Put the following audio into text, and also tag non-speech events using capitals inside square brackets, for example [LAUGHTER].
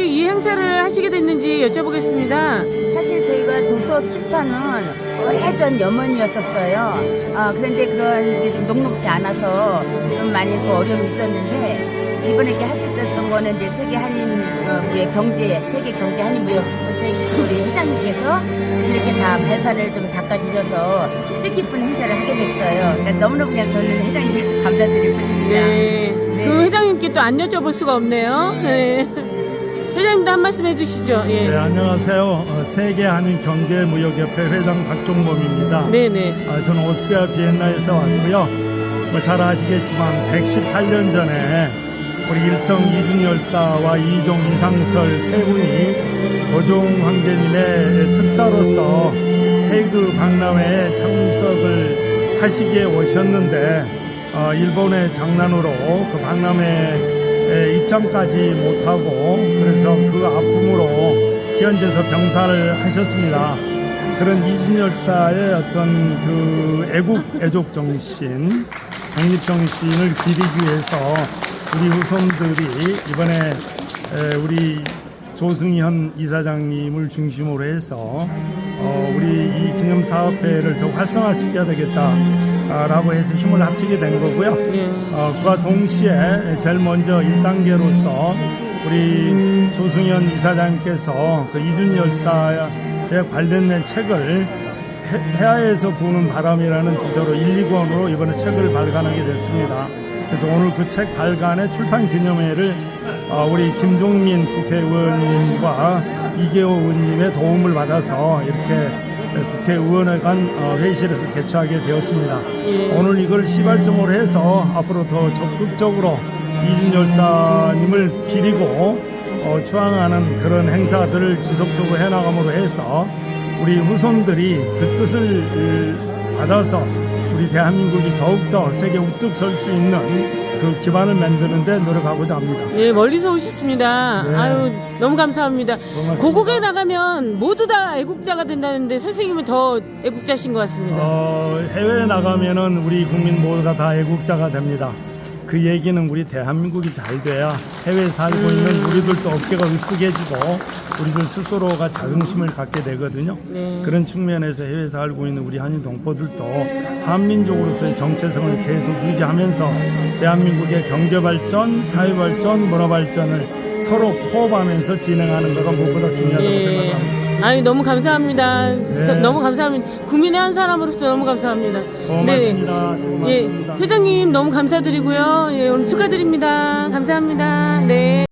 어떻게 이 행사를 하시게 됐는지 여쭤보겠습니다. 사실 저희가 도서 출판은 오래전 염원이었었어요. 아, 그런데 그런 게 좀 녹록지 않아서 좀 많이 그 어려움이 있었는데 이번에 이렇게 할 수 있었던 거는 이제 세계 한인 어, 무역 경제 세계 경제 한인 무역 우리 회장님께서 이렇게 다 발판을 좀 닦아주셔서 뜻깊은 행사를 하게 됐어요. 그러니까 너무너무 그냥 저는 회장님께 [LAUGHS] 감사드릴 뿐입니다. 네. 네. 그 회장님께 또 안 여쭤볼 수가 없네요. 네. 회장님도 한 말씀 해주시죠. 네, 예. 안녕하세요. 어, 세계 한인 경제무역협회 회장 박종범입니다. 네네. 아, 저는 오스트리아 비엔나에서 왔고요. 뭐 잘 아시겠지만 118년 전에 우리 일성 이준 열사와 이종 이상설 세 분이 고종 황제님의 특사로서 헤이그 박람회에 참석을 하시기에 오셨는데 어, 일본의 장난으로 그 박람회에 입장까지 못하고 그래서 그 아픔으로 현재서 병사를 하셨습니다. 그런 이준열사의 어떤 그 애국 애족 정신, 독립 정신을 기리기 위해서 우리 후손들이 이번에 에, 우리 조승현 이사장님을 중심으로 해서 어, 우리 이 기념 사업회를 더 활성화시켜야 되겠다라고 해서 힘을 합치게 된 거고요. 예. 어, 그와 동시에 제일 먼저 1단계로서 우리 조승현 이사장께서 그 이준 열사에 관련된 책을 해- 해야에서 부는 바람이라는 주제로 1, 2권으로 이번에 책을 발간하게 됐습니다. 그래서 오늘 그 책 발간의 출판 기념회를 어, 우리 김종민 국회의원님과 이계호 의원님의 도움을 받아서 이렇게 국회의원회 간 어, 회의실에서 개최하게 되었습니다. 예. 오늘 이걸 시발점으로 해서 앞으로 더 적극적으로 이준 열사님을 기리고 어, 추앙하는 그런 행사들을 지속적으로 해나감으로 해서 우리 후손들이 그 뜻을 어, 받아서 우리 대한민국이 더욱더 세계 우뚝 설 수 있는 그 기반을 만드는데 노력하고자 합니다. 네, 멀리서 오셨습니다. 네. 아유, 너무 감사합니다. 고맙습니다. 고국에 나가면 모두 다 애국자가 된다는데 선생님은 더 애국자신 것 같습니다. 어, 해외에 나가면은 우리 국민 모두가 다 애국자가 됩니다. 그 얘기는 우리 대한민국이 잘 돼야 해외에 살고 있는 우리들도 어깨가 으쓱해지고 우리들 스스로가 자긍심을 갖게 되거든요. 네. 그런 측면에서 해외에 살고 있는 우리 한인 동포들도 한민족으로서의 정체성을 계속 유지하면서 대한민국의 경제 발전, 사회 발전, 문화 발전을 서로 코업하면서 진행하는 것가 무엇보다 중요하다고 예. 생각합니다. 아유, 너무 감사합니다. 진짜 네. 너무 감사합니다. 국민의 한 사람으로서 너무 감사합니다. 고맙습니다. 수고 예, 많습니다. 회장님 너무 감사드리고요. 예, 오늘 축하드립니다. 감사합니다. 네.